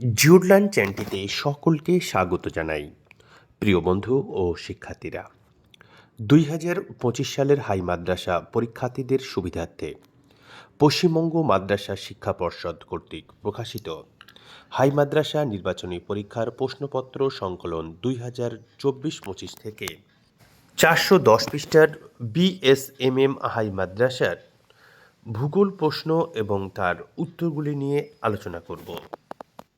জিওডল্যান্ড চ্যানেলটিতে সকলকে স্বাগত জানাই, প্রিয় বন্ধু ও শিক্ষার্থীরা। দুই হাজার পঁচিশ সালের হাই মাদ্রাসা পরীক্ষার্থীদের সুবিধার্থে পশ্চিমবঙ্গ মাদ্রাসা শিক্ষা পর্ষদ কর্তৃক প্রকাশিত হাই মাদ্রাসা নির্বাচনী পরীক্ষার প্রশ্নপত্র সংকলন দুই হাজার চব্বিশ পঁচিশ থেকে চারশো দশ পৃষ্ঠার বিএসএমএম হাই মাদ্রাসার ভূগোল প্রশ্ন এবং তার উত্তরগুলি নিয়ে আলোচনা করব।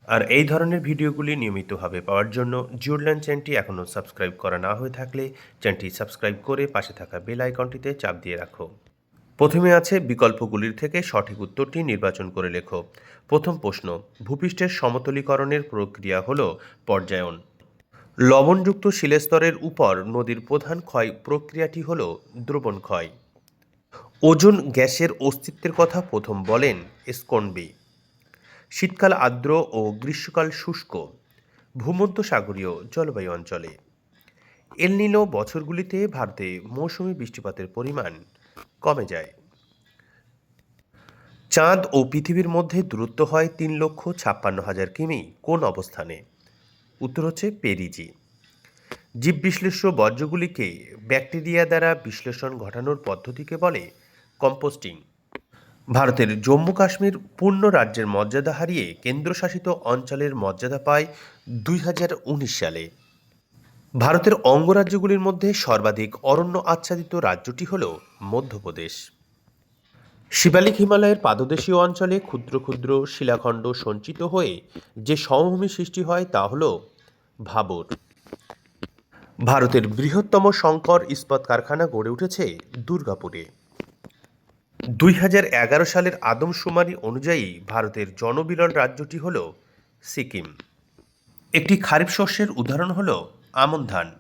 আর এই ধরনের ভিডিওগুলি নিয়মিতভাবে পাওয়ার জন্য জিওরল্যান্ড চ্যানেলটি এখনও সাবস্ক্রাইব করা না হয়ে থাকলে চ্যানেলটি সাবস্ক্রাইব করে পাশে থাকা বেল আইকনটিতে চাপ দিয়ে রাখো। প্রথমে আছে বিকল্পগুলির থেকে সঠিক উত্তরটি নির্বাচন করে লেখো। প্রথম প্রশ্ন, ভূপৃষ্ঠের সমতলীকরণের প্রক্রিয়া হল পর্যায়ন। লবণযুক্ত শিলেস্তরের উপর নদীর প্রধান ক্ষয় প্রক্রিয়াটি হল দ্রবণ ক্ষয়। ওজন গ্যাসের অস্তিত্বের কথা প্রথম বলেন স্কনবি শীতকাল আর্দ্র ও গ্রীষ্মকাল শুষ্ক ভূমধ্যসাগরীয় জলবায়ু অঞ্চলে। এলনিনো বছরগুলিতে ভারতে মৌসুমি বৃষ্টিপাতের পরিমাণ কমে যায়। চাঁদ ও পৃথিবীর মধ্যে দূরত্ব হয় তিন লক্ষ ছাপ্পান্ন হাজার কিমি কোন অবস্থানে? উত্তর হচ্ছে পেরিজি। জীব বিশ্লেষ্য বর্জ্যগুলিকে ব্যাকটেরিয়া দ্বারা বিশ্লেষণ ঘটানোর পদ্ধতিকে বলে কম্পোস্টিং। ভারতের জম্মু কাশ্মীর পূর্ণ রাজ্যের মর্যাদা হারিয়ে কেন্দ্রশাসিত অঞ্চলের মর্যাদা পায় দুই হাজার উনিশ সালে। ভারতের অঙ্গরাজ্যগুলির মধ্যে সর্বাধিক অরণ্য আচ্ছাদিত রাজ্যটি হল মধ্যপ্রদেশ। শিবালিক হিমালয়ের পাদদেশীয় অঞ্চলে ক্ষুদ্র ক্ষুদ্র শিলাখণ্ড সঞ্চিত হয়ে যে সমভূমি সৃষ্টি হয় তা হল ভাবর। ভারতের বৃহত্তম শঙ্কর ইস্পাত কারখানা গড়ে উঠেছে দুর্গাপুরে। দুই হাজার এগারো সালের আদমশুমারি অনুযায়ী ভারতের জনবিরল রাজ্যটি হল সিকিম। একটি খারিফ শস্যের উদাহরণ হল আমন ধান।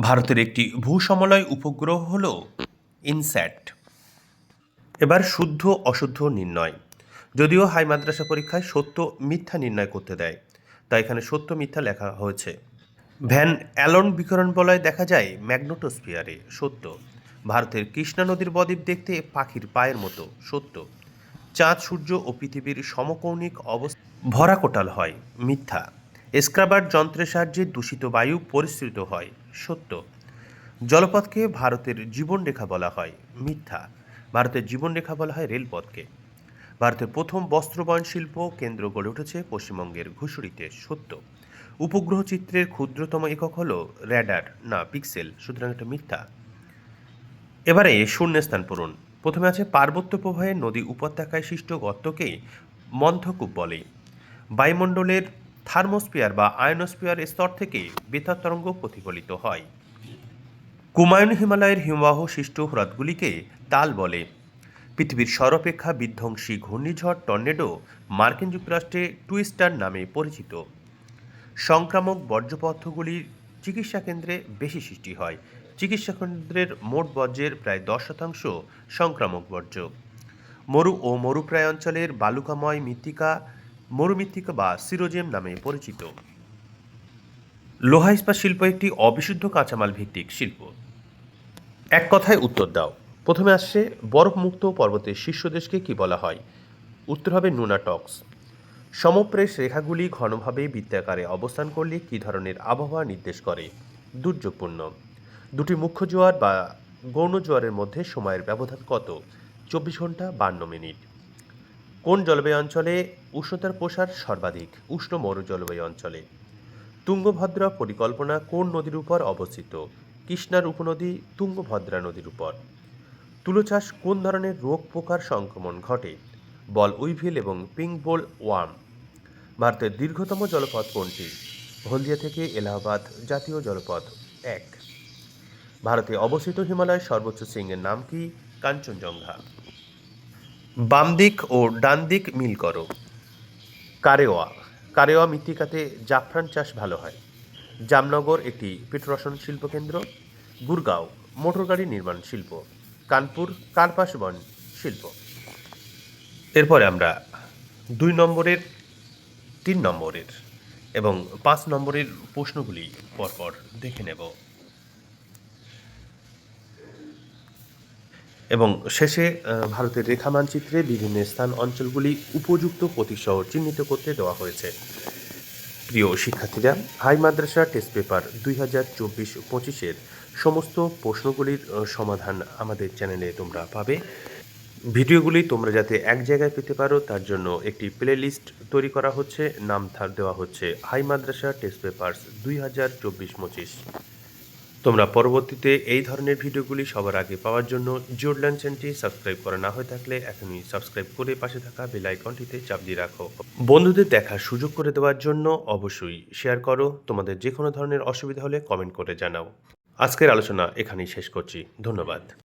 ভারতের একটি ভূসমলয় উপগ্রহ হল ইনস্যাট। এবার শুদ্ধ অশুদ্ধ নির্ণয়। যদিও হাই মাদ্রাসা পরীক্ষায় সত্য মিথ্যা নির্ণয় করতে দেয়, তাই এখানে সত্য মিথ্যা লেখা হয়েছে। ভ্যান অ্যালন বিকরণ বলয় দেখা যায় ম্যাগনোটোস্ফিয়ারে, সত্য। ভারতের কৃষ্ণা নদীর বদ্বীপ দেখতে পাখির পায়ের মতো, সত্য। চাঁদ, সূর্য ও পৃথিবীর সমকৌণিক অবস্থা ভরা কোটাল হয়, মিথ্যা। স্ক্রাবার যন্ত্রের সাহায্যে দূষিত বায়ু পরিস্কৃত হয়, সত্য। জলপথকে ভারতের জীবনরেখা বলা হয়, মিথ্যা। ভারতের জীবনরেখা বলা হয় রেলপথকে। ভারতের প্রথম বস্ত্রবয়ন শিল্প কেন্দ্র গড়ে উঠেছে পশ্চিমবঙ্গের ঘুষুরিতে, সত্য। উপগ্রহ চিত্রের ক্ষুদ্রতম একক হল র্যাডার, না, পিক্সেল, সুতরাং এটা মিথ্যা। এবারে শূন্যস্থান পূরণ। প্রথমে আছে পার্বত্য প্রবাহে নদী উপত্যকায় সৃষ্ট গর্তকে মন্থকূপ বলে। বায়ুমণ্ডলের থার্মোস্ফিয়ার বা আয়নোস্ফিয়ার স্তর থেকে বেতার তরঙ্গ প্রতিফলিত হয়। কুমায়ুন হিমালয়ের হিমবাহ সৃষ্ট হ্রদগুলিকে তাল বলে। পৃথিবীর সর্বাপেক্ষা বিধ্বংসী ঘূর্ণিঝড় টর্নেডো মার্কিন যুক্তরাষ্ট্রে টুইস্টার নামে পরিচিত। সংক্রামক বর্জ্যপদার্থগুলির চিকিৎসা কেন্দ্রে বেশি সৃষ্টি হয়। চিকিৎসা কেন্দ্রের মোট বর্জ্যের প্রায় দশ শতাংশ সংক্রামক বর্জ্য। মরু ও মরুপ্রায় অঞ্চলের বালুকাময় মৃত্তিকা, মরুমৃত্তিকা বা সিরোজেম নামে পরিচিত। লোহা ইস্পাত শিল্প একটি অবিশুদ্ধ কাঁচামাল ভিত্তিক শিল্প। এক কথায় উত্তর দাও। প্রথমে আসছে বরফমুক্ত পর্বতের শীর্ষদেশকে কি বলা হয়? উত্তর হবে নুনাটক্স সমপ্রেশ রেখাগুলি ঘনভাবে বৃত্তাকারে অবস্থান করলে কী ধরনের আবহাওয়া নির্দেশ করে? দুর্যোগপূর্ণ। দুটি মুখ্য জোয়ার বা গৌণ জোয়ারের মধ্যে সময়ের ব্যবধান কত? চব্বিশ ঘণ্টা, বান্ন মিনিট। কোন জলবায়ু অঞ্চলে উষ্ণতার প্রসার সর্বাধিক? উষ্ণ মরু জলবায়ু অঞ্চলে। তুঙ্গভদ্রা পরিকল্পনা কোন নদীর উপর অবস্থিত? কৃষ্ণার উপনদী তুঙ্গভদ্রা নদীর উপর। তুলো চাষ কোন ধরনের রোগ পোকার সংক্রমণ ঘটে? বল উইভিল এবং পিঙ্ক বোল ওয়ার্ম। ভারতের দীর্ঘতম জলপথ কোনটি? হলদিয়া থেকে এলাহাবাদ, জাতীয় জলপথ এক। ভারতে অবস্থিত হিমালয়ের সর্বোচ্চ শৃঙ্গের নাম কি? কাঞ্চনজঙ্ঘা। বাম দিক ও ডান দিক মিল করো। কারেওয়া। কারেওয়া মৃত্তিকাতে জাফরান চাষ ভালো হয়। জামনগর একটি পেট্রোরসন শিল্পকেন্দ্র গুরগাঁও, মোটরগাড়ি নির্মাণ শিল্প। কানপুর কার্পাস বন শিল্প। এরপরে আমরা দুই নম্বরের, তিন নম্বরের এবং পাঁচ নম্বরের প্রশ্নগুলি পরপর দেখে নেব। এবং শেষে ভারতের রেখা মানচিত্রে বিভিন্ন স্থান অঞ্চলগুলি উপযুক্ত প্রতীকসহ চিহ্নিত করতে দেওয়া হয়েছে। প্রিয় শিক্ষার্থীরা, হাই মাদ্রাসা টেস্ট পেপার দুই হাজার চব্বিশ পঁচিশের সমস্ত প্রশ্নগুলির সমাধান আমাদের চ্যানেলে তোমরা পাবে। ভিডিওগুলি তোমরা যাতে এক জায়গায় পেতে পারো, তার জন্য একটি প্লে লিস্ট তৈরি করা হচ্ছে। নাম দেওয়া হচ্ছে হাই মাদ্রাসা টেস্ট পেপার্স দুই হাজার চব্বিশ পঁচিশ। তোমরা পরবর্তীতে এই ধরনের ভিডিওগুলি সবার আগে পাওয়ার জন্য জোরল্যান চ্যানেলটি সাবস্ক্রাইব করা না হয়ে থাকলে এখনই সাবস্ক্রাইব করে পাশে থাকা বেল আইকনটিতে চাপ দিয়ে রাখো। বন্ধুদের দেখার সুযোগ করে দেওয়ার জন্য অবশ্যই শেয়ার করো। তোমাদের যে কোনো ধরনের অসুবিধা হলে কমেন্ট করে জানাও। আজকের আলোচনা এখানেই শেষ করছি। ধন্যবাদ।